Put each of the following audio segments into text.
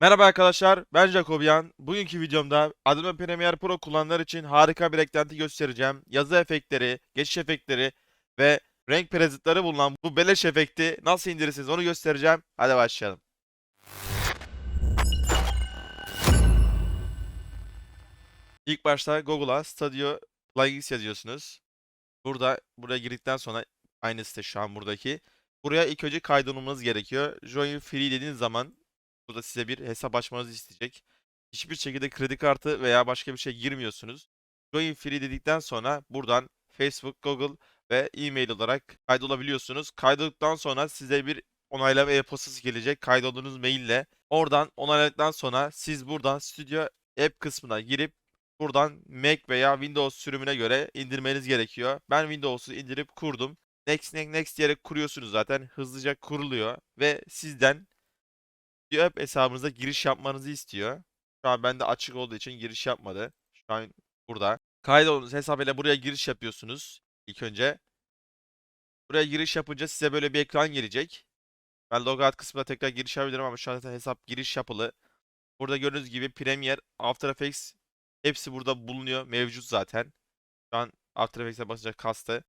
Merhaba arkadaşlar, ben Jacobian. Bugünkü videomda Adobe Premiere Pro kullananlar için harika bir eklenti göstereceğim. Yazı efektleri, geçiş efektleri ve renk presetleri bulunan bu beleş efekti nasıl indirirsiniz onu göstereceğim. Hadi başlayalım. İlk başta Google'a Studio Plugins yazıyorsunuz. Burada buraya girdikten sonra aynı site şu an buradaki. Buraya ilk önce kaydolmanız gerekiyor. Join Free dediğiniz zaman burada size bir hesap açmanızı isteyecek. Hiçbir şekilde kredi kartı veya başka bir şey girmiyorsunuz. Join Free dedikten sonra buradan Facebook, Google ve e-mail olarak kaydolabiliyorsunuz. Kaydolduktan sonra size bir onaylama e-postası gelecek kaydolduğunuz maille. Oradan onayladıktan sonra siz buradan Studio App kısmına girip buradan Mac veya Windows sürümüne göre indirmeniz gerekiyor. Ben Windows'u indirip kurdum. Next next next diyerek kuruyorsunuz zaten. Hızlıca kuruluyor ve sizden App hesabınıza giriş yapmanızı istiyor. Şu an bende açık olduğu için giriş yapmadı. Şu an burada. Kaydolduğunuz hesabıyla buraya giriş yapıyorsunuz ilk önce. Buraya giriş yapınca size böyle bir ekran gelecek. Ben logout kısmına tekrar giriş yapabilirim ama şu an zaten hesap giriş yapılı. Burada gördüğünüz gibi Premiere, After Effects hepsi burada bulunuyor. Mevcut zaten. Şu an After Effects'e basınca kastı.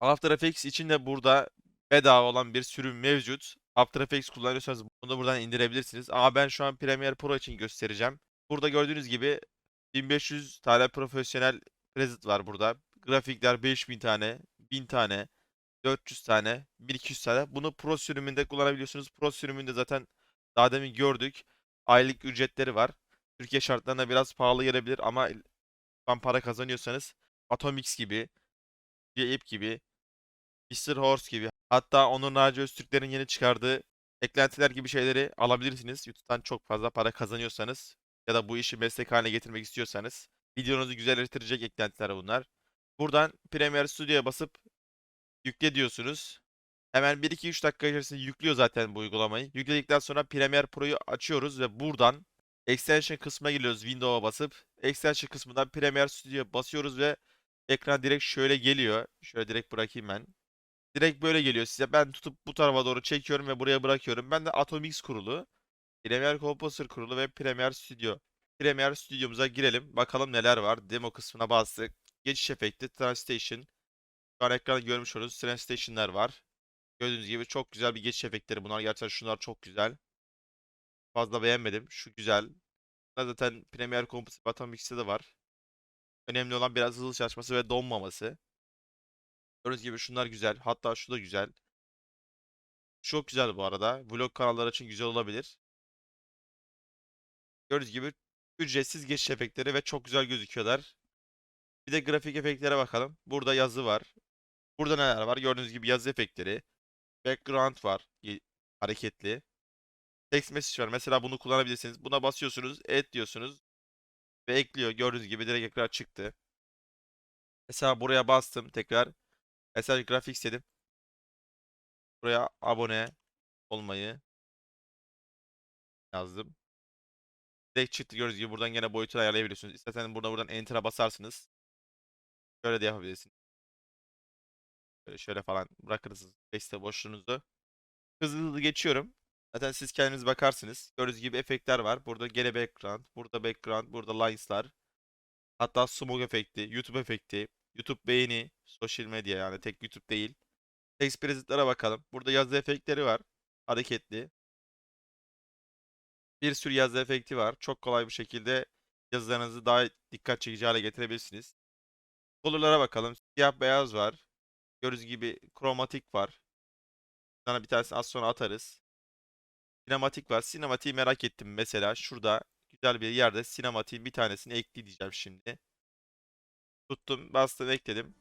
After Effects için de burada bedava olan bir sürüm mevcut. After Effects kullanıyorsanız bunu buradan indirebilirsiniz. Ama ben şu an Premiere Pro için göstereceğim. Burada gördüğünüz gibi 1500 tane profesyonel preset var burada. Grafikler 5000 tane, 1000 tane, 400 tane, 1200 tane. Bunu Pro sürümünde kullanabiliyorsunuz. Pro sürümünde zaten daha demin gördük. Aylık ücretleri var. Türkiye şartlarına biraz pahalı gelebilir ama tam para kazanıyorsanız Atomix gibi, Ape gibi, Mr. Horse gibi hatta Onur Naci Öztürkler'in yeni çıkardığı eklentiler gibi şeyleri alabilirsiniz. YouTube'dan çok fazla para kazanıyorsanız ya da bu işi meslek haline getirmek istiyorsanız videonuzu güzelleştirecek eklentiler bunlar. Buradan Premiere Studio'ya basıp yükle diyorsunuz. Hemen 1-2-3 dakika içerisinde yüklüyor zaten bu uygulamayı. Yükledikten sonra Premiere Pro'yu açıyoruz ve buradan Extension kısmına giriyoruz Windows'a basıp. Extension kısmından Premiere Studio'ya basıyoruz ve ekran direkt şöyle geliyor. Şöyle direkt bırakayım ben. Direkt böyle geliyor size. Ben tutup bu tarafa doğru çekiyorum ve buraya bırakıyorum. Ben de Atomix kurulu, Premiere Composer kurulu ve Premiere Studio. Premiere Studio'muza girelim. Bakalım neler var. Demo kısmına bastık. Geçiş efekti, Translation. Şu an ekranda görmüş olduğunuz Translation'lar var. Gördüğünüz gibi çok güzel bir geçiş efektleri bunlar. Gerçekten şunlar çok güzel. Fazla beğenmedim. Şu güzel. Bunlar zaten Premiere Composer Atomix'te de var. Önemli olan biraz hızlı çalışması ve donmaması. Gördüğünüz gibi şunlar güzel. Hatta şu da güzel. Çok güzel bu arada. Vlog kanalları için güzel olabilir. Gördüğünüz gibi ücretsiz geçiş efektleri ve çok güzel gözüküyorlar. Bir de grafik efektlere bakalım. Burada yazı var. Burada neler var? Gördüğünüz gibi yazı efektleri. Background var. Hareketli. Text message var. Mesela bunu kullanabilirsiniz. Buna basıyorsunuz. Add diyorsunuz. Ve ekliyor. Gördüğünüz gibi direkt ekran çıktı. Mesela buraya bastım tekrar. Mesela grafik dedim. Buraya abone olmayı yazdım. Direkt çıktı gördüğünüz gibi buradan gene boyutunu ayarlayabiliyorsunuz. İsterseniz burada buradan enter'a basarsınız. Şöyle de yapabilirsiniz. Şöyle, şöyle falan bırakırsınız space'te boşluğunuzu. Hızlı hızlı geçiyorum. Zaten siz kendiniz bakarsınız. Gördüğünüz gibi efektler var. Burada gene background, burada background, burada lines'lar. Hatta smoke efekti, YouTube efekti, YouTube beğeni, sosyal medya yani tek YouTube değil. Text bakalım. Burada yazı efektleri var. Hareketli. Bir sürü yazı efekti var. Çok kolay bir şekilde yazılarınızı daha dikkat çekici hale getirebilirsiniz. Color'lara bakalım. Siyah beyaz var. Gördüğünüz gibi kromatik var. Sana bir tanesini az sonra atarız. Sinematik var. Sinematiği merak ettim mesela. Şurada güzel bir yerde sinematiğin bir tanesini ekleyeceğim şimdi. Tuttum, bastım, ekledim.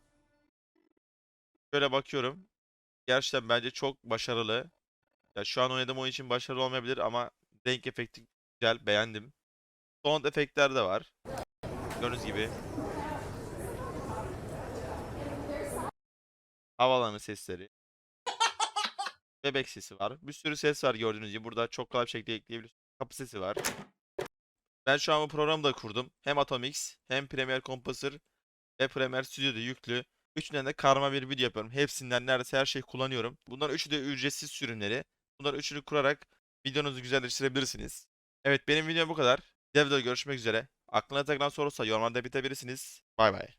Şöyle bakıyorum. Gerçekten bence çok başarılı. Ya şu an oynadığım oyun için başarılı olmayabilir ama renk efekti güzel, beğendim. Sound efektler de var. Gördüğünüz gibi. Havalanı sesleri. Bebek sesi var. Bir sürü ses var gördüğünüz gibi. Burada çok kolay bir şekilde ekleyebiliyorsunuz. Kapı sesi var. Ben şu an bu programı da kurdum. Hem Atomix hem Premiere Composer ve Premiere Studio'da yüklü. Üçünden de karma bir video yapıyorum. Hepsinden neredeyse her şeyi kullanıyorum. Bunlar üçü de ücretsiz sürümleri. Bunlar üçünü kurarak videonuzu güzelleştirebilirsiniz. Evet benim videom bu kadar. Videoda görüşmek üzere. Aklına takılan sorulsa yorumlarda bitebilirsiniz. Bay bay.